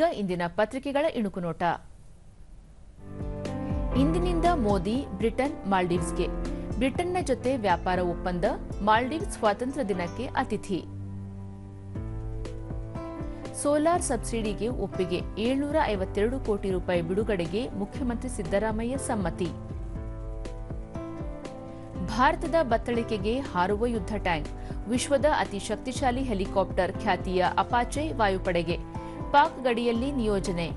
ಈಗ ಇಂದಿನ ಪತ್ರಿಕೆಗಳ ಇಣುಕು ನೋಟ ಇಂದಿನಿಂದ ಮೋದಿ, ಬ್ರಿಟನ್, ಮಾಲ್ಡೀವ್ಸ್ಗೆ. ಬ್ರಿಟನ್ನ ಜೊತೆ ವ್ಯಾಪಾರ ಒಪ್ಪಂದ, ಮಾಲ್ಡೀವ್ಸ್ ಸ್ವಾತಂತ್ರ್ಯ ದಿನಕ್ಕೆ ಅತಿಥಿ. ಸೋಲಾರ್ ಸಬ್ಸಿಡಿಗೆ ಒಪ್ಪಿಗೆ ಏಳ್ನೂರ ಐವತ್ತೆರಡು ಕೋಟಿ ರೂಪಾಯಿ ಬಿಡುಗಡೆಗೆ ಮುಖ್ಯಮಂತ್ರಿ ಸಿದ್ದರಾಮಯ್ಯ ಸಮ್ಮತಿ. ಭಾರತದ ಬತ್ತಳಿಕೆಗೆ ಹಾರುವ ಯುದ್ಧ ಟ್ಯಾಂಕ್. ವಿಶ್ವದ ಅತಿ ಶಕ್ತಿಶಾಲಿ ಹೆಲಿಕಾಪ್ಟರ್ ಖ್ಯಾತಿಯ ಅಪಾಚೆ ವಾಯುಪಡೆಗೆ. ಪಾಕ್ ಗಡಿಯಲ್ಲಿ ನಿಯೋಜನೆ.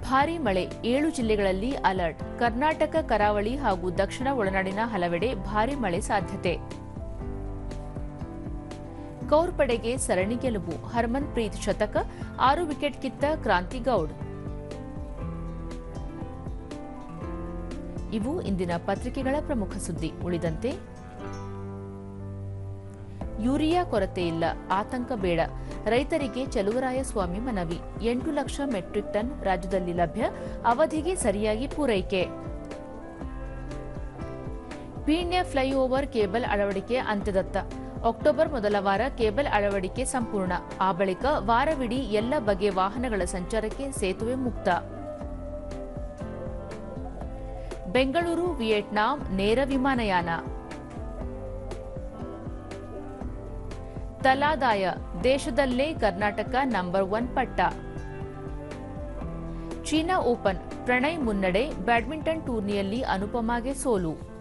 ಭಾರಿ ಮಳೆ, ಏಳು ಜಿಲ್ಲೆಗಳಲ್ಲಿ ಅಲರ್ಟ್. ಕರ್ನಾಟಕ, ಕರಾವಳಿ ಹಾಗೂ ದಕ್ಷಿಣ ಒಳನಾಡಿನ ಹಲವೆಡೆ ಭಾರಿ ಮಳೆ ಸಾಧ್ಯತೆ. ಗೌರ್ ಪಡೆಗೆ ಸರಣಿ ಗೆಲುವು. ಹರ್ಮನ್ ಪ್ರೀತ್ ಶತಕ, ಆರು ವಿಕೆಟ್ ಕಿತ್ತ ಕ್ರಾಂತಿ ಗೌಡ್. ಇವು ಇಂದಿನ ಪತ್ರಿಕೆಗಳ ಪ್ರಮುಖ ಸುದ್ದಿ. ಉಳಿದಂತೆ ಯೂರಿಯಾ ಕೊರತೆ ಇಲ್ಲ, ಆತಂಕ ಬೇಡ. ರೈತರಿಗೆ ಚಲುವರಾಯಸ್ವಾಮಿ ಮನವಿ, ಎಂಟು ಲಕ್ಷ ಮೆಟ್ರಿಕ್ ಟನ್ ರಾಜ್ಯದಲ್ಲಿ ಲಭ್ಯ, ಅವಧಿಗೆ ಸರಿಯಾಗಿ ಪೂರೈಕೆ. ಪೀಣ್ಯ ಫ್ಲೈಓವರ್ ಕೇಬಲ್ ಅಳವಡಿಕೆ ಅಂತ್ಯದತ್ತ. ಅಕ್ಟೋಬರ್ ಮೊದಲ ವಾರ ಕೇಬಲ್ ಅಳವಡಿಕೆ ಸಂಪೂರ್ಣ, ಆ ಬಳಿಕ ವಾರವಿಡೀ ಎಲ್ಲ ಬಗೆಯ ವಾಹನಗಳ ಸಂಚಾರಕ್ಕೆ ಸೇತುವೆ ಮುಕ್ತ. ಬೆಂಗಳೂರು, ವಿಯೆಟ್ನಾಂ ನೇರ ವಿಮಾನಯಾನ. ತಲಾದಾಯ ದೇಶದಲ್ಲೇ ಕರ್ನಾಟಕ ನಂಬರ್ ಒನ್ ಪಟ್ಟ. ಚೀನಾ ಓಪನ್ ಪ್ರಣಯ್ ಮುನ್ನಡೆ ಬ್ಯಾಡ್ಮಿಂಟನ್ ಟೂರ್ನಿಯಲ್ಲಿ ಅನುಪಮಾಗೆ ಸೋಲು.